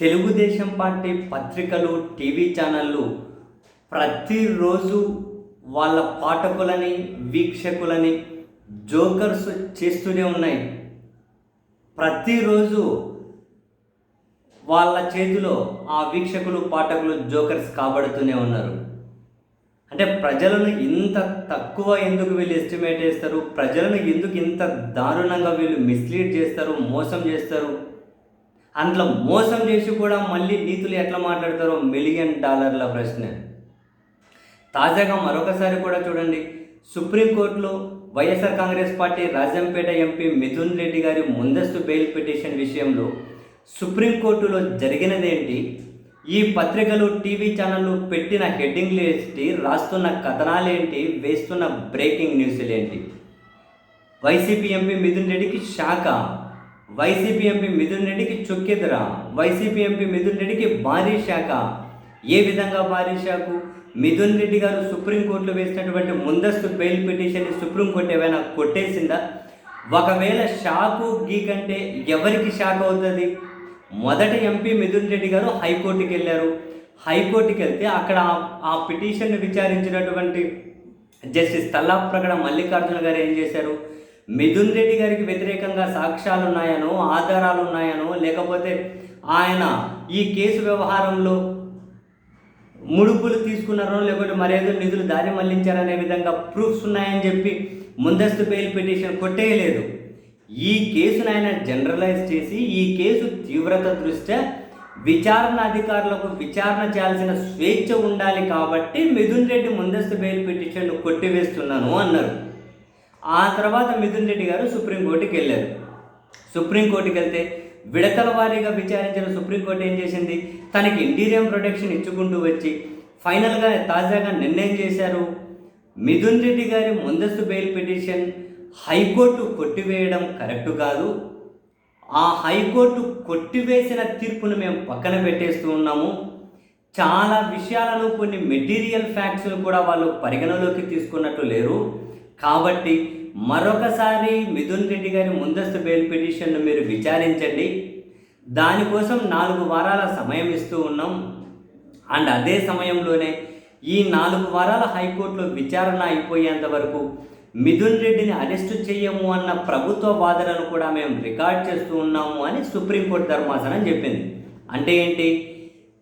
Telugu Desam party పత్రికలు TV ఛానళ్ళు ప్రతిరోజు వాళ్ళ పాఠకులని వీక్షకులని జోకర్స్ చేస్తూనే ఉన్నాయి. ప్రతిరోజు వాళ్ళ చేతిలో ఆ వీక్షకులు పాఠకులు జోకర్స్ కాబడుతూనే ఉన్నారు. అంటే ప్రజలను ఇంత తక్కువ ఎందుకు వీళ్ళు ఎస్టిమేట్ చేస్తారు? ప్రజలను ఎందుకు ఇంత దారుణంగా వీళ్ళు మిస్లీడ్ చేస్తారు మోసం చేస్తారు? అందులో మోసం చేసి కూడా మళ్ళీ నీతులు ఎట్లా మాట్లాడతారో మిలియన్ డాలర్ల ప్రశ్న. తాజాగా మరొకసారి కూడా చూడండి సుప్రీంకోర్టులో YSR Congress party Rajampet MP Mithun Reddy గారి ముందస్తు బెయిల్ పిటిషన్ విషయంలో సుప్రీంకోర్టులో జరిగినదేంటి? ఈ పత్రికలు టీవీ ఛానళ్ళు పెట్టిన హెడ్డింగ్లు ఏంటి రాస్తున్న కథనాలేంటి? వేస్తున్న బ్రేకింగ్ న్యూస్లు ఏంటి వైసీపీ ఎంపీ మిథున్ రెడ్డికి శాఖ వైసీపీ ఎంపీ మిథున్ రెడ్డికి చొక్కెదురా వైసీపీ ఎంపీ మిథున్ రెడ్డికి భారీ శాఖ. ఏ విధంగా భారీ శాఖ? మిథున్ రెడ్డి గారు సుప్రీంకోర్టులో వేసినటువంటి ముందస్తు బెయిల్ పిటిషన్ని సుప్రీంకోర్టు ఏమైనా కొట్టేసిందా? ఒకవేళ షాకు గీ కంటే ఎవరికి షాక్ అవుతుంది? మొదటి ఎంపీ మిథున్ రెడ్డి గారు హైకోర్టుకి వెళ్ళారు. హైకోర్టుకి వెళ్తే అక్కడ ఆ- ఆ పిటిషన్ను విచారించినటువంటి జస్టిస్ తల్లాప్రగడ మల్లికార్జున గారు ఏం చేశారు? మిథున్ రెడ్డి గారికి వ్యతిరేకంగా సాక్ష్యాలు ఉన్నాయనో ఆధారాలు ఉన్నాయనో లేకపోతే ఆయన ఈ కేసు వ్యవహారంలో ముడుపులు తీసుకున్నారో లేకపోతే మరేదో నిధులు దారి మళ్ళించారనే విధంగా ప్రూఫ్స్ ఉన్నాయని చెప్పి ముందస్తు బెయిల్ పిటిషన్ కొట్టేయలేదు. ఈ కేసును ఆయన జనరలైజ్ చేసి ఈ కేసు తీవ్రత దృష్ట్యా విచారణ అధికారులకు విచారణ చేయాల్సిన స్వేచ్ఛ ఉండాలి కాబట్టి మిథున్ రెడ్డి ముందస్తు బెయిల్ పిటిషన్ను కొట్టివేస్తున్నాను అన్నారు. ఆ తర్వాత మిథున్ రెడ్డి గారు సుప్రీంకోర్టుకి వెళ్ళారు. సుప్రీంకోర్టుకి వెళ్తే విడతల వారీగా విచారించిన సుప్రీంకోర్టు ఏం చేసింది? తనకి ఇంటీరియం ప్రొటెక్షన్ ఇచ్చుకుంటూ వచ్చి ఫైనల్గా తాజాగా నిర్ణయం చేశారు. మిథున్ రెడ్డి గారి ముందస్తు బెయిల్ పిటిషన్ హైకోర్టు కొట్టివేయడం కరెక్టు కాదు. ఆ హైకోర్టు కొట్టివేసిన తీర్పును మేము పక్కన పెట్టేస్తూ ఉన్నాము. చాలా విషయాలను కొన్ని మెటీరియల్ ఫ్యాక్ట్స్ను కూడా వాళ్ళు పరిగణలోకి తీసుకున్నట్టు లేరు. కాబట్టి మరొకసారి మిథున్ రెడ్డి గారి ముందస్తు బెయిల్ పిటిషన్ను మీరు విచారించండి. దానికోసం నాలుగు వారాల సమయం ఇస్తూ ఉన్నాం. అండ్ అదే సమయంలోనే ఈ నాలుగు వారాల హైకోర్టులో విచారణ అయిపోయేంత వరకు మిథున్ రెడ్డిని అరెస్టు చేయము అన్న ప్రభుత్వ వాదనను కూడా మేము రికార్డ్ చేస్తూ ఉన్నాము అని సుప్రీంకోర్టు ధర్మాసనం చెప్పింది. అంటే ఏంటి?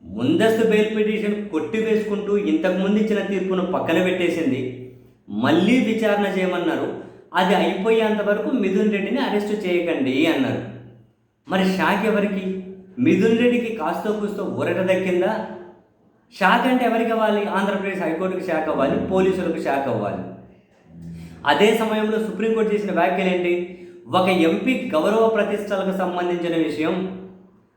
ముందస్తు బెయిల్ పిటిషన్ కొట్టివేసుకుంటూ ఇంతకుముందు ఇచ్చిన తీర్పును పక్కన పెట్టేసింది. మళ్ళీ విచారణ చేయమన్నారు. అది అయిపోయేంత వరకు మిథున్ రెడ్డిని అరెస్ట్ చేయకండి అన్నారు. మరి షాక్ ఎవరికి? మిథున్ రెడ్డికి కాస్తో కూస్తో ఊరట దక్కిందా? షాక్ అంటే ఎవరికి అవ్వాలి? ఆంధ్రప్రదేశ్ హైకోర్టుకి షాక్ అవ్వాలి పోలీసులకు షాక్ అవ్వాలి. అదే సమయంలో సుప్రీంకోర్టు చేసిన వ్యాఖ్యలు ఏంటి? ఒక ఎంపీ గౌరవ ప్రతిష్టలకు సంబంధించిన విషయం.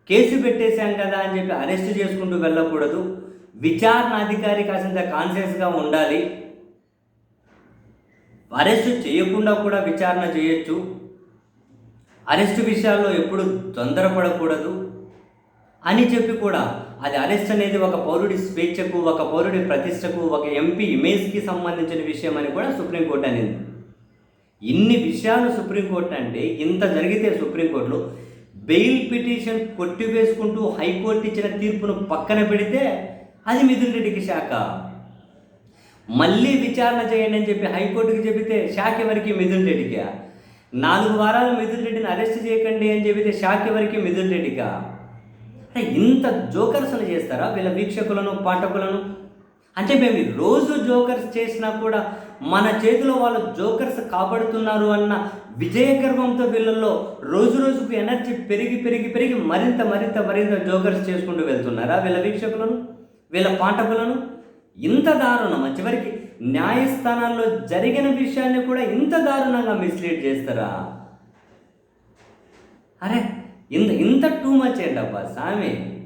కేసు పెట్టేశాం కదా అని చెప్పి అరెస్ట్ చేసుకుంటూ వెళ్ళకూడదు. విచారణ అధికారి కాసింత కాన్షియస్గా ఉండాలి. అరెస్టు చేయకుండా కూడా విచారణ చేయొచ్చు. అరెస్టు విషయాల్లో ఎప్పుడు తొందరపడకూడదు. అని చెప్పి కూడా అది అరెస్ట్ అనేది ఒక పౌరుడి స్వేచ్ఛకు ఒక పౌరుడి ప్రతిష్టకు ఒక ఎంపీ ఇమేజ్కి సంబంధించిన విషయం అని కూడా సుప్రీంకోర్టు అనేది. ఇన్ని విషయాలు సుప్రీంకోర్టు అంటే ఇంత జరిగితే సుప్రీంకోర్టులో బెయిల్ పిటిషన్ కొట్టివేసుకుంటూ హైకోర్టు ఇచ్చిన తీర్పును పక్కన పెడితే అది మిథున్ రెడ్డికి శాఖ. మళ్ళీ విచారణ చేయండి అని చెప్పి హైకోర్టుకి చెబితే శాఖ ఎవరికి మిథున్ రెడ్డికా? నాలుగు వారాలు మిథున్ రెడ్డిని అరెస్ట్ చేయకండి అని చెబితే శాఖ ఎవరికి మిథున్ రెడ్డికా? అంటే ఇంత జోకర్స్ను చేస్తారా? వీళ్ళ వీక్షకులను పాఠకులను? అంటే మేము రోజు జోకర్స్ చేసినా కూడా మన చేతిలో వాళ్ళు జోకర్స్ కాపాడుతున్నారు అన్న విజయ గర్వంతో వీళ్ళల్లో రోజు రోజుకు ఎనర్జీ పెరిగి పెరిగి పెరిగి మరింత మరింత మరింత జోకర్స్ చేసుకుంటూ వెళ్తున్నారా వీళ్ళ వీక్షకులను? వీళ్ళ పాఠకులను? ఇంత దారుణం. చివరికి న్యాయస్థానాల్లో జరిగిన విషయాన్ని కూడా ఇంత దారుణంగా మిస్లీడ్ చేస్తారా? అరే ఇంత ఇంత టూ మచ్ ఏంటబ్బా సామి?